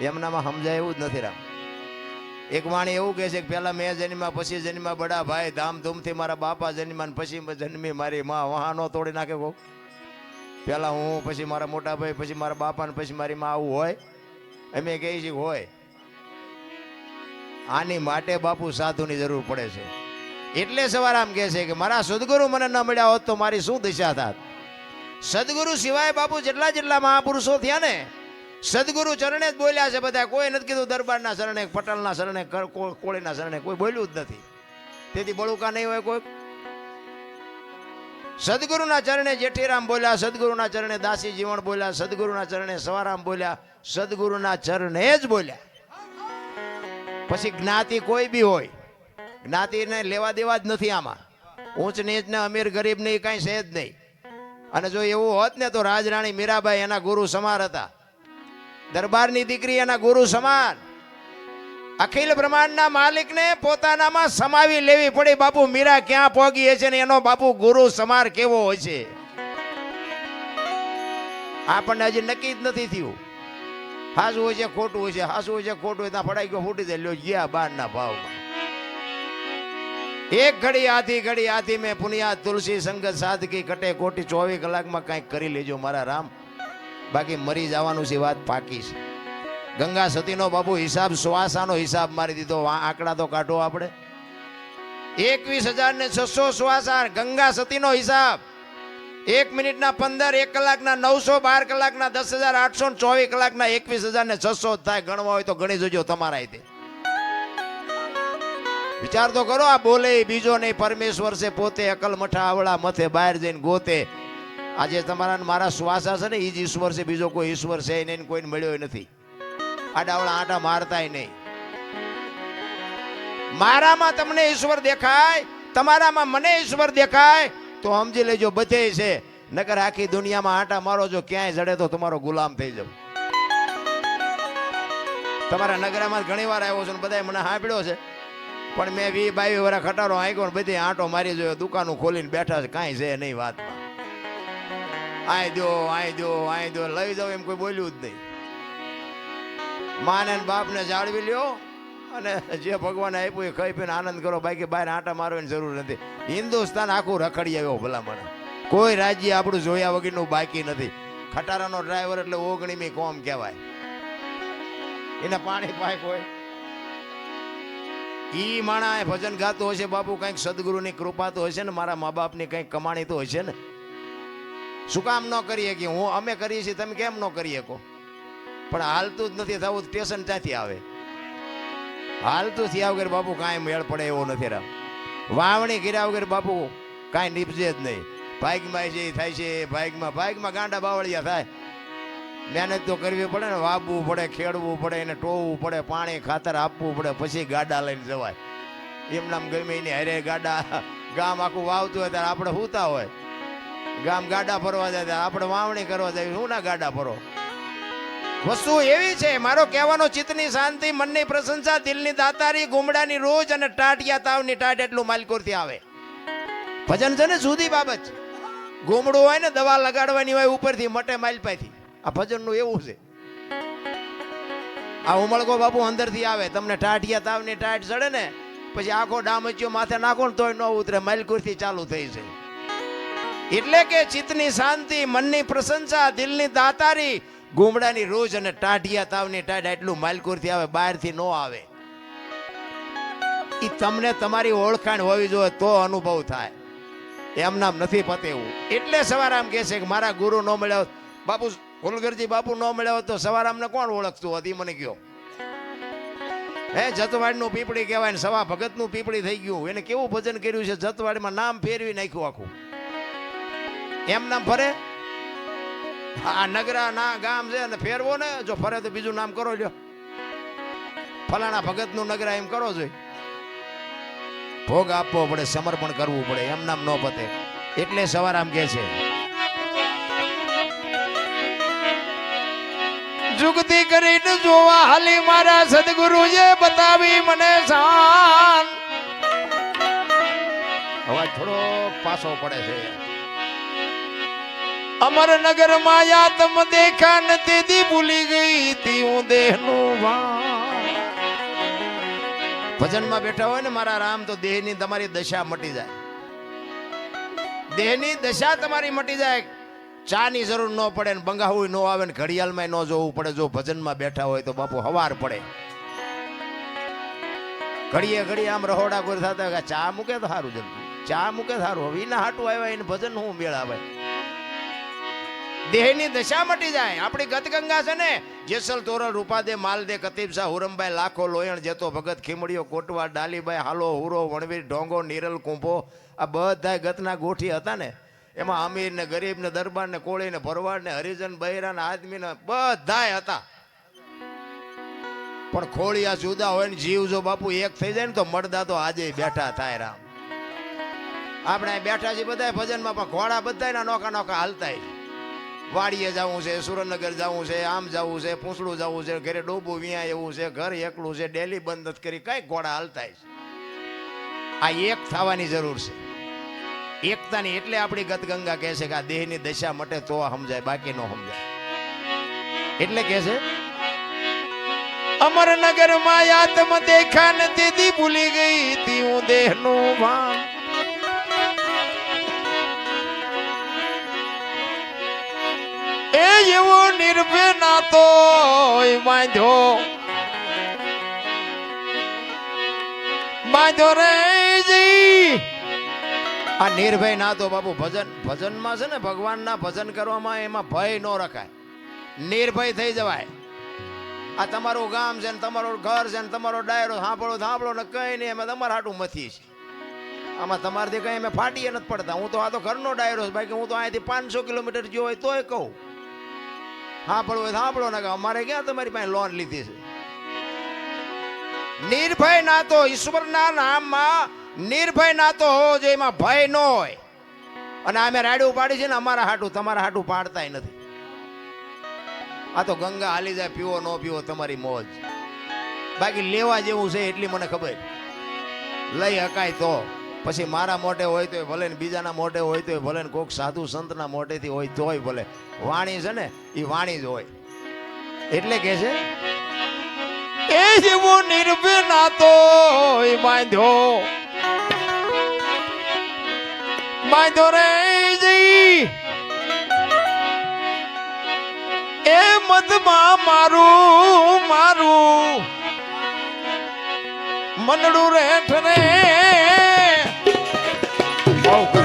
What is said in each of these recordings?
એમનામાં સમજાય એવું જ નથી રામ. એક વાણી એવું કહે છે કે પહેલાં મેં જન્મ્યા, પછી જન્મ્યા બડા ભાઈ, ધામધૂમથી મારા બાપા જન્મ્યા ને પછી જન્મી મારી માં. વહાનો તોડી નાખે કહું પહેલાં હું, પછી મારા મોટા ભાઈ, પછી મારા બાપા ને પછી મારી માં આવું હોય. અમે કહીએ છે હોય. આની માટે બાપુ સાધુની જરૂર પડે છે. એટલે સવાર આમ કહે છે કે મારા સદગુરુ મને ન મળ્યા હોત તો મારી શું દિશા થાત? સદગુરુ સિવાય બાપુ જેટલા જેટલા મહાપુરુષો થયા ને સદગુરુ ચરણે જ બોલ્યા છે બધા. કોઈ નથી કીધું દરબારના શરણે, પટલના શરણે કોળીના શરણે. કોઈ બોલ્યું જ નથી. તેથી બળુકા નહીં હોય કોઈ. સદગુરુના ચરણે જેઠીરામ બોલ્યા, સદગુરુના ચરણે દાસી જીવણ બોલ્યા, સદગુરુના ચરણે સવારામ બોલ્યા, સદગુરુના ચરણે જ બોલ્યા. પછી જ્ઞાતિ કોઈ બી હોય, જ્ઞાતિને લેવા દેવા જ નથી આમાં. ઊંચ નીચ ને અમીર ગરીબ ને કાંઈ છે જ નહીં. અને જો એવું હોત ને તો રાજરાણી મીરાબાઈ એના ગુરુ સમાર હતા. દરબારની દીકરી એના ગુરુ સમાન. અખિલ બ્રહ્માંડના માલિકને પોતાનામાં સમાવી લેવી પડી. બાપુ મીરા ક્યાં પોગી છે ને એનો બાપુ ગુરુ સમાર કેવો હોય છે? આપણને હજી નક્કી જ નથી થયું. હાસું હોય છે, ખોટું હોય છે હાસું હોય છે, ખોટું હોય ત્યાં ફડાઈ ગયો ફૂટી જાય. લ્યો, ગયા બારના ભાવમાં. એક ઘડી આધી ઘડી આધી મેં પુનિયા તુલસી સંગત સાદગી કટે કોટી ચોવીસ કલાકમાં કંઈક કરી લેજો મારા રામ. બાકી મરી જવાનું છે વાત પાકી છે. ગંગા સતીનો બાપુ હિસાબ શ્વાસાનો હિસાબ મારી દીધો. આંકડા તો કાઢો આપણે. એકવીસ હજાર ને છસો શ્વાસા ગંગા સતીનો હિસાબ. એક મિનિટના પંદર, એક કલાકના નવસો બાર કલાકના દસ હજાર આઠસો ચોવીસ કલાકના એકવીસ હજાર ને છસો થાય. ગણવા હોય તો ગણી જોજો તમારા રીતે વિચાર તો કરો, આ બોલે બીજો નહીં. પરમેશ્વર છે પોતે અકલ મઠા આવડા મથે બહાર જઈને ગોતે. આજે તમારા મારા શ્વાસા છે ને એ જ ઈશ્વર છે, બીજો કોઈ ઈશ્વર છે એને કોઈને મળ્યો નથી. આડાવડા આટા મારતાય નહીં. મારામાં તમને ઈશ્વર દેખાય, તમારામાં મને ઈશ્વર દેખાય, તો સમજી લેજો બધે છે. નકર આખી દુનિયામાં આટા મારો, જો ક્યાંય જડે તો તમારો ગુલામ થઈ જાવ. તમારા નગરામાં ઘણી વાર આવ્યો છું બધાએ મને સાંભળ્યો છે. પણ મેં વી બાવી વરા ખટારો આંક્યો બધી આંટો મારી જોયો, દુકાનો ખોલીને બેઠા છે, કાંઈ છે નહીં વાતમાં. આય દો આય દો આય દો લઈ જાવ એમ કોઈ બોલ્યું જ નહીં. માને બાપને જાળવી લ્યો અને જે ભગવાન આપ્યું એ ખાઈ પીને આનંદ કરો. બાકી બહાર આંટા મારવાની જરૂર નથી. હિન્દુસ્તાન આખું રખડી આવ્યો ભલા મને કોઈ રાજ્ય આપણું જોયા વગરનું બાકી નથી. ખટારાનો ડ્રાઈવર એટલે ઓગણીમી કોમ કહેવાય. એને પાણી પાય કોઈ ઈ માણા ભજન ગાતો હશે, બાપુ કંઈક સદગુરુની કૃપા તો હશે ને, મારા મા બાપની કંઈક કમાણી તો હશે ને. શું કામ ન કરીએ કે હું અમે કરીએ છીએ, તમે કેમ ન કરી શકો? પણ હાલતું જ નથી થવું સ્ટેશન ત્યાંથી આવે. હાલતું થયા વગર બાપુ કાંઈ મેળ પડે એવો નથી રામ વાવણી કર્યા વગર બાપુ કાંઈ નીપજે જ નહીં. ભાગમાં જે થાય છે ભાગમાં ભાગમાં ગાંડા બાવળિયા થાય. મહેનત તો કરવી પડે ને, વાવવું પડે, ખેડવું પડે, એને ટોવું પડે, પાણી ખાતર આપવું પડે, પછી ગાડા લઈને જવાય. એમ નામ ગમે એની હારે ગાડા, ગામ આખું વાવતું હોય ત્યારે આપણે સૂતા હોય. ગામ ગાડા ફરવા જાય આપણે વાવણી કરવા જાય શું ના ગાડા ફરો? વસ્તુ એવી છે, મારો કહેવાનો ચિત્તની શાંતિ, મનની પ્રશંસા, દિલની દાતારી, ગુમડાની રોજ અને ટાટિયા તાવની ટાટ એટલું માલકોરથી આવે. ભજન છે ને જુદી બાબત છે. ગુમડું હોય ને દવા લગાડવાની હોય ઉપરથી, મટે માલપાથી આ ભજનનું એવું છે. આ ઉમળકો બાપુ અંદરથી આવે. તમને ટાટિયા તાવની ટાટ ચડે ને, પછી આખો ડામચ્યો માથે નાખો ને તોય ન ઉતરે, માલકુરથી ચાલુ થઈ છે એટલે કે ચિત્તની શાંતિ, મનની પ્રશંસા, દિલની દાતારી, ગુમડાની રોજ અને ટાઢિયા તાવની ટાઢ એટલું માલકુરથી આવે, બહારથી ન આવે. એ તમને તમારી ઓળખાણ હોવી જોઈએ તો અનુભવ થાય. એમ નામ નથી પતેવું. એટલે સવારામ કહે છે કે મારા ગુરુ ન મળ્યા બાપુ કુલગરજી બાપુ ન મળ્યા તો સવારામને કોણ ઓળખતું હતી મને કયો હે, જતવાડનું પીપળી કહેવાય ને સવા ભગતનું પીપળી થઈ ગયું. એને કેવું ભજન કર્યું છે? જતવાડમાં નામ ફેરવી નાખ્યું આખું. એમ નામ ફરે? આ નગરા ના ગામ છે ને ફેરવો ને, જો ફરે તો બીજું નામ કરો લ્યો. ફલાણા ભગતનું નગરા એમ કરો જોઈએ ભોગ આપવો પડે, સમર્પણ કરવું પડે, એમ નામ ન પતે. એટલે સવારામ કે છે, જુગતી કરીને જોવા હાલી મારા સદગુરુએ બતાવી મને શાન અવાજ થોડો પાછો પડે છે. અમરનગર માયા તમ દેખા ન તેદી ભૂલી ગઈ તી હું દેહનું ભજન ભજનમાં બેઠા હોય ને મારા રામ, તો દેહની તમારી દશા મટી જાય. દેહની દશા તમારી મટી જાય. ચા ની જરૂર ન પડે ને બંગાવું ન આવે ને ઘડિયાળમાં ન જોવું પડે. જો ભજનમાં બેઠા હોય તો બાપુ હવાર પડે. ઘડીએ ઘડીએ આમ રહોડા કોઈ થતા ચા મૂકે તો સારું જલ્દી. ચા મૂકે સારું હવે એના હાટું આવ્યા એને ભજન હું મેળાવે દેહની દશા મટી જાય. આપણી ગતગંગા છે ને, જેસલ તોરલ રૂપાદે માલદે કતીબ હુરમભાઈ, લાખો લોયણ જેતો ભગત ખીમડીઓ કોટવા ડાલીભાઈ હાલો, હુરો, વણવીર, ઢોંગો, નીરલ, કુંભો, આ બધા ગતના ગોઠી હતા ને. એમાં અમીર ને ગરીબ ને દરબાર ને કોળી ને ભરવાડ ને હરિજન બહેરા ને આદમી ને બધાય હતા. પણ ખોળિયા જુદા હોય ને, જીવ જો બાપુ એક થઈ જાય ને, તો મળદા તો આજે બેઠા થાય રામ. આપણે બેઠા છીએ બધા ભજનમાં, પણ ઘોડા બધા નોકા નોકા હાલતા વાડીએ જવું છે, સુરેન્દ્રનગર જવું છે, આમ જવું છે, પૂંછડું જવું છે, ઘરે ડોબું વિયા એવું છે, ઘર એકલું છે, ડેલી બંધ જ કરી કઈ ઘોડા હાલતા છે આ એક થવાની જરૂર છે. એકતાની એટલે આપણી ગતગંગા કહે છે કે આ દેહની દશા મટે તો સમજાય, બાકી નો સમજાય. એટલે કહે છે અમરનગરમાં આત્મ દેખા ને તેથી ભૂલી ગઈ તી હું દેહનું ભાન એ એવો નિર્ભય નાતો બાંધો બાંધો રે આ નિર્ભય ના તો બાપુ, ભજન, ભજનમાં છે ને ભગવાનના ભજન કરવામાં એમાં ભય ન રખાય. નિર્ભય થઈ જવાય. આ તમારું ગામ છે ને તમારું ઘર છે ને તમારો ડાયરો, સાંભળો સાંભળો ને કઈ નહીં અમે તમારા હાટું મથી છે. આમાં તમારાથી કઈ અમે ફાટીએ નથી પડતા. હું તો આ તો ઘરનો ડાયરો છે, બાકી હું તો અહીંયાથી પાંચસો કિલોમીટર ગયો હોય તોય કહું. સાંભળવું સાંભળો ને અમારે ક્યાં તમારી પાસે લોન લીધી છે? નિર્ભય નાતો ઈશ્વરના નામમાં નિર્ભય નાતો હોવો જોઈએ, એમાં ભય ન હોય. અને અમે રાડું પાડી છે ને અમારા હાટું, તમારા હાટું પાડતાય નથી. આ તો ગંગા હાલી જાય, પીવો ન પીવો તમારી મોજ. બાકી લેવા જેવું છે એટલી મને ખબર. લઈ હકાય તો. પછી મારા મોઢે હોય તો ભલે ને બીજાના મોઢે હોય તો ભલે ને કોઈક સાધુ સંતના મોઢેથી હોય તોય ભલે. વાણી છે ને એ વાણી જ હોય. એટલે કે છે, એ જેવો નિર્ભિના તો બાંધ્યો. બાંધ્યો રે જઈ. એ મધમાં મારું મારું. મનડું રેઠ રે બહુ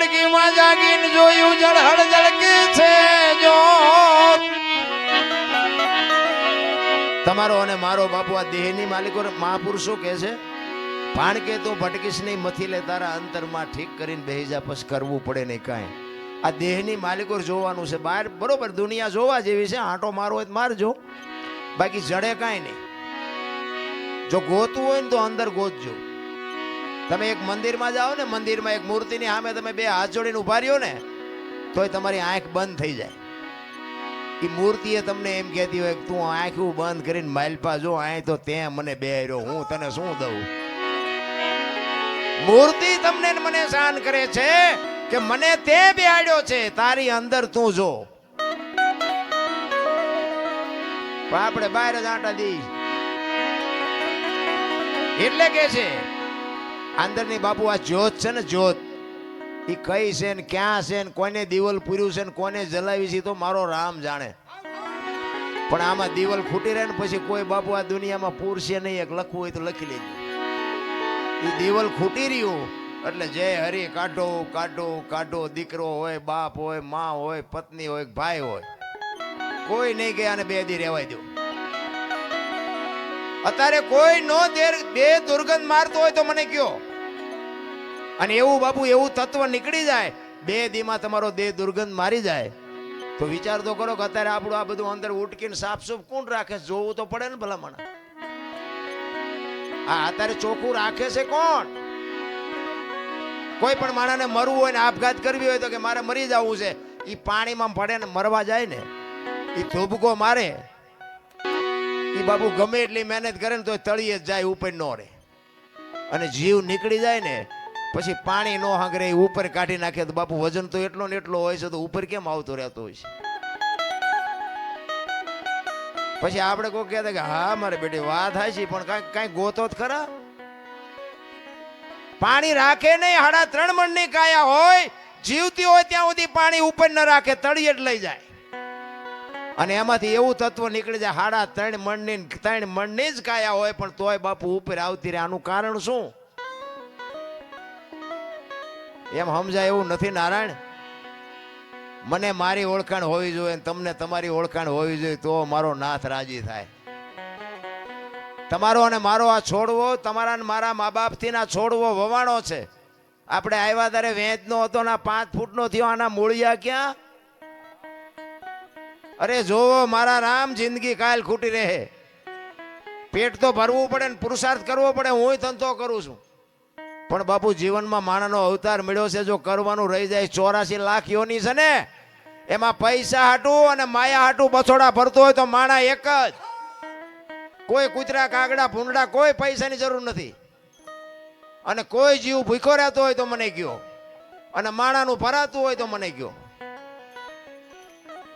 ગડકીમાં જાગીને જોયું જળહળ જળકે છે જો. તમારો અને મારો બાપુ આ દેહની માલિકો મહાપુરુષો કહે છે, ભાણ કે તો ભટકીશ નહીં, મથી લે તારા અંતરમાં ઠીક કરીને બેહી જા કરવું પડે નહીં કાંઈ. આ દેહની માલિકો જોવાનું છે બહાર બરોબર દુનિયા જોવા જેવી છે, આંટો મારો હોય તો મારજો બાકી જડે કાંઈ નહીં. જો ગોતવું હોય ને તો અંદર ગોતજો. તમે એક મંદિરમાં જાઓ ને, મંદિરમાં એક મૂર્તિની સામે તમે બે હાથ જોડીને ઊભા રહ્યો ને, તોય તમારી આંખ બંધ થઈ જાય. એ મૂર્તિએ તમને એમ કહેતી હોય કે તું આંખું બંધ કરીને માલપા જો, આય તો તે મને બે રહ્યો હું તને શું દઉં? મૂર્તિ તમને મને શાન કરે છે કે મને તે બેહાડ્યો છે, તારી અંદર તું જો. પણ આપણે બહાર જ આટા દઈ એટલે કે છે અંદરની બાપુ આ જ્યોત છે ને જ્યોત. એ કઈ છે ને ક્યાં છે ને કોને દીવલ પૂર્યું છે ને કોને જલાવી છે તો મારો રામ જાણે. પણ આમાં દીવલ ખૂટી રહે ને પછી કોઈ બાપુ આ દુનિયામાં પૂરશે નહીં, એક લખવું હોય તો લખી લેજો. એ દીવલ ખૂટી રહ્યું, એટલે જય હરી કાઢો કાઢો કાઢો, દીકરો હોય, બાપ હોય, માં હોય, પત્ની હોય, ભાઈ હોય. કોઈ નહીં ગયા અને બે દી રહેવાય દો. અત્યારે કોઈ નો દેર બે દુર્ગંધ મારતો હોય તો મને કયો. અને એવું બાપુ, એવું તત્વ નીકળી જાય, બે દીમાં તમારો દેહ દુર્ગંધ મારી જાય. તો વિચાર તો કરો કે અત્યારે આપણું આ બધું અંદર ઉટકીને સાફસૂફ કોણ રાખે જોવું તો પડે ને ભલામણ. આ અત્યારે ચોખ્ખું રાખે છે કોણ? કોઈ પણ માણસને મરવું હોય ને આપઘાત કરવી હોય તો કે મારે મરી જવું છે એ પાણીમાં પડે ને મરવા જાય ને એ ધોબકો મારે. એ બાપુ ગમે એટલી મહેનત કરે ને તો તળીએ જાય, ઉપર નો રહે. અને જીવ નીકળી જાય ને, પછી પાણી નો હાંગરે ઉપર કાઢી નાખે તો બાપુ વજન તો એટલો ને એટલો હોય છે તો ઉપર કેમ આવતો રહેતો હોય છે? પછી આપણે કોઈ કહેતા કે, હા, મારે બેટી, વાત થાય છે પણ કાંઈક કઈ ગોતો જ ખરા? પાણી રાખે નહીં, હાડા ત્રણ મણની કાયા હોય, જીવતી હોય ત્યાં સુધી પાણી ઉપર ન રાખે તળિયે જ લઈ જાય. અને એમાંથી એવું તત્વ નીકળી જાય હાડા ત્રણ મણની ત્રણ મણની જ કાયા હોય, પણ તોય બાપુ ઉપર આવતી રહે. આનું કારણ શું? એમ સમજાય એવું નથી નારાયણ? મને મારી ઓળખાણ હોવી જોઈએ તમને તમારી ઓળખાણ હોવી જોઈએ, તો મારો નાથ રાજી થાય. તમારો અને મારો આ છોડવો, તમારા મારા મા બાપથી ના છોડવો વવાણો છે. આપણે આવ્યા ત્યારે વેચનો હતો ના પાંચ ફૂટનો થયો, આના મૂળિયા ક્યાં? અરે જોવો, મારા રામ જિંદગી કાલ ખૂટી રહે. પેટ તો ભરવું પડે ને પુરુષાર્થ કરવો પડે, હું ધંધો કરું છું. પણ બાપુ, જીવનમાં માણાનો અવતાર મળ્યો છે, જો કરવાનું રહી જાય, ચોરાસી લાખ યોની છે ને, એમાં પૈસા હાટું અને માયા હાટું બછોડા ભરતો હોય તો માણા એક જ. કોઈ કૂતરા, કાગડા ભૂંડા કોઈ પૈસાની જરૂર નથી. અને કોઈ જીવ ભૂખો રહેતો હોય તો મને ગયો અને માણાનું ભરાતું હોય તો મને કયો.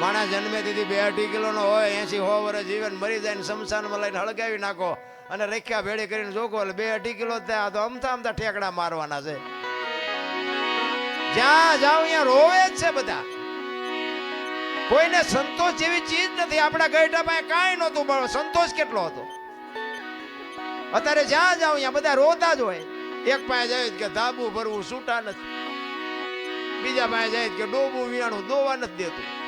માણસ જન્મે તેથી બે અઢી કિલોનો હોય એસી હો વર્ષ જીવન મરી જાય ને શમશાનમાં લઈને હળગાવી નાખો અને રેખ્યા ભેળી કરીને જોકો એટલે બે અઢી કિલો ત્યાં તો અમથા અમથા ઠેકડા મારવાના છે. જ્યાં જાવ ત્યાં રોવે જ છે બધા. કોઈને સંતોષ જેવી ચીજ નથી. આપણા ગઈઢા પાસે કાંઈ નહોતું, પણ સંતોષ કેટલો હતો? અત્યારે જ્યાં જાવ ત્યાં બધા રોતા જ હોય. એક પાસે જાય કે ધાબુ ભરવું છૂટા નથી. બીજા પાસે જાય કે ડોબું વિયાણું દોવા નથી દેતું.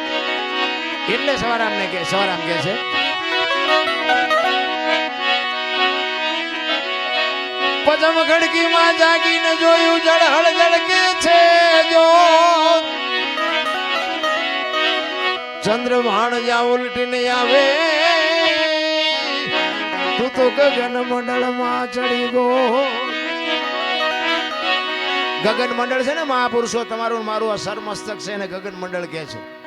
એટલે સવારામ ને કે સવારામ કે છે. પદમ ખડકીમાં જાગીને જોયું જળહળ જળકે છે જો. ચંદ્રમાણ જ્યાં ઉલટીને આવે તું તો ગગન મંડળમાં ચડી ગો. ગગન મંડળ છે ને મહાપુરુષો, તમારું મારું અસર મસ્તક છે ને ગગન મંડળ કે છે?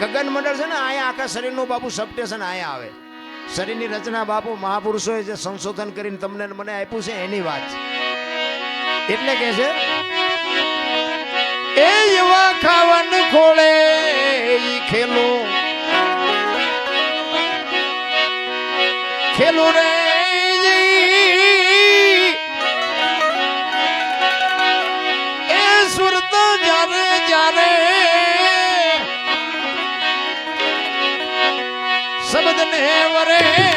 ગગન મંડળ છે ને અહીંયા આખા શરીરનું બાપુ સબસ્ટેશન અહીંયા આવે. શરીરની રચના બાપુ મહાપુરુષોએ જે સંશોધન કરીને તમને મને આપ્યું છે એની વાત છે. એટલે કે છે, એ એવા ખાવન ખોળે ખેલો. ખેલો રે. શબ્દ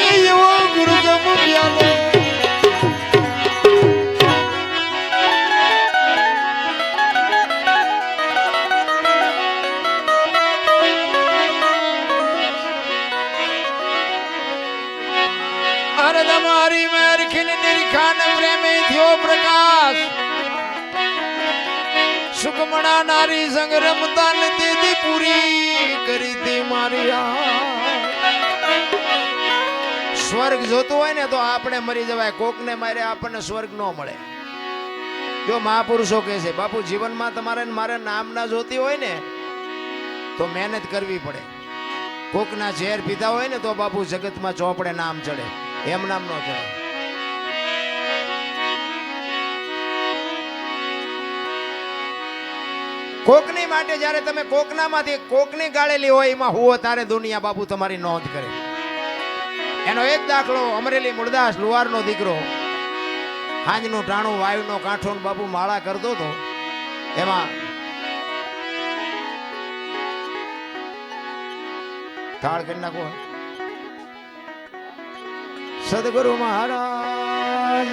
એ એવો ગુરુગમ અરે તમારી મેર ખીલ નિરખાન પ્રેમે થયો પ્રકાશ. સુકમણા નારી સંગ રમતા નથી દી પૂરી કરી દી મારી આ સ્વર્ગ જોતું હોય ને તો આપણે મરી જવાય. કોકને મારે આપણને સ્વર્ગ ન મળે. જો મહાપુરુષો કહે છે, બાપુ, જીવનમાં તમારે મારે નામ ના જોતી હોય ને, તો મહેનત કરવી પડે. કોકના ઝેર પીતા હોય ને તો બાપુ જગતમાં ચોપડે નામ ચડે. એમ નામ ન ચડે. કોકની માટે જ્યારે તમે કોકનામાંથી કોકની ગાળેલી હોય, એમાં હુઓ, તારે દુનિયા બાપુ તમારી નોંધ કરે. એનો એક દાખલો અમરેલી મુરદાસ લુહારનો દીકરો. હાંજનું ટાણું, વાયુનો કાંઠો બાપુ માળા કરતો હતો. એમાં થાળ કરી નાખો. સદગુરુ મહારાજ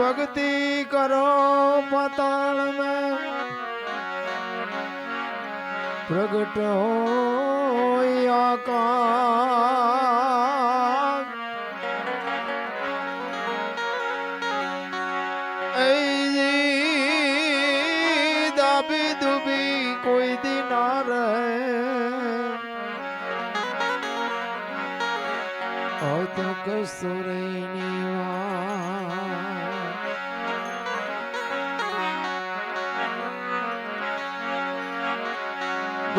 ભક્તિ કરો પતાળ મેં પ્રગટ હોય આકા દાબી દુબી કોઈ દી ના રહે અતક સુરૈની વા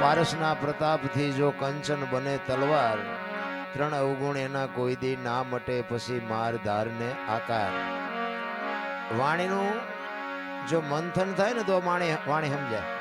પારસના પ્રતાપથી જો કંચન બને તલવાર, ત્રણ અવગુણ એના કોઈ દી ના મટે પછી માર ધારને આકાર. વાણીનું જો મંથન થાય ને તો વાણી વાણી સમજાય.